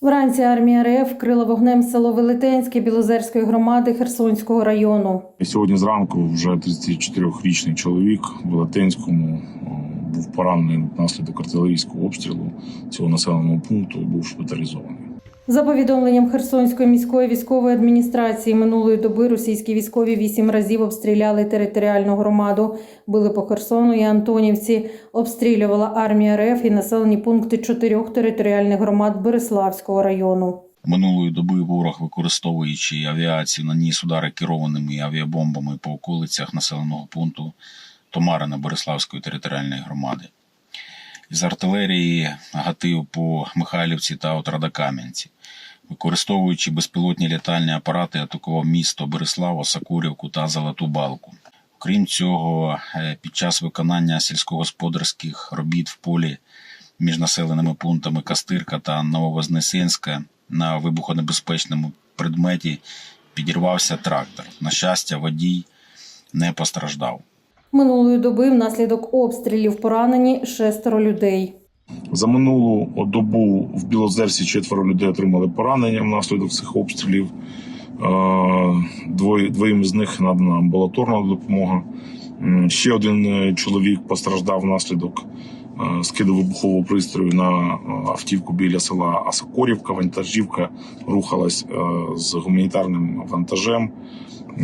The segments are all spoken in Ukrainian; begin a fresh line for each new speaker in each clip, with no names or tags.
Вранці армія РФ вкрила вогнем село Велетенське Білозерської громади Херсонського району.
Сьогодні зранку вже 34-річний чоловік в Велетенському був поранений внаслідок артилерійського обстрілу цього населеного пункту і був шпиталізований.
За повідомленням Херсонської міської військової адміністрації минулої доби російські військові вісім разів обстріляли територіальну громаду, били по Херсону і Антонівці. Обстрілювала армія РФ і населені пункти чотирьох територіальних громад Береславського району.
Минулої доби ворог, використовуючи авіацію, наніс удари керованими авіабомбами по околицях населеного пункту Томарина Бориславської територіальної громади. Із артилерії гатив по Михайлівці та Отрадокам'янці. Використовуючи безпілотні літальні апарати, атакував місто Береслав, Осакурівку та Золоту Балку. Крім цього, е, під час виконання сільськогосподарських робіт в полі між населеними пунктами Кастирка та Нововознесенська на вибухонебезпечному предметі підірвався трактор. На щастя, водій не постраждав.
Минулої доби внаслідок обстрілів поранені шестеро людей.
За минулу добу в Білозерсі четверо людей отримали поранення внаслідок цих обстрілів. Е, двоїм з них надана амбулаторна допомога. Ще один е, чоловік постраждав внаслідок е, скиду вибухового пристрою на автівку біля села Асокорівка. Вантажівка рухалась з гуманітарним вантажем.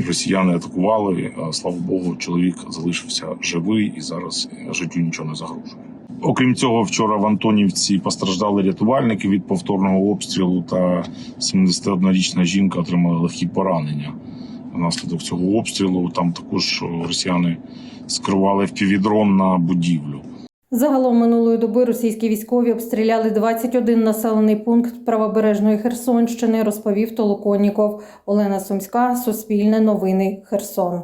Росіяни атакували. Слава Богу, чоловік залишився живий і зараз життю нічого не загрожує. Окрім цього, вчора в Антонівці постраждали рятувальники від повторного обстрілу, та 71-річна жінка отримала легкі поранення внаслідок цього обстрілу. Там також росіяни скривали впівдрон на будівлю.
Загалом минулої доби російські військові обстріляли 21 населений пункт правобережної Херсонщини, розповів Толоконніков. Олена Сумська, Суспільне новини, Херсон.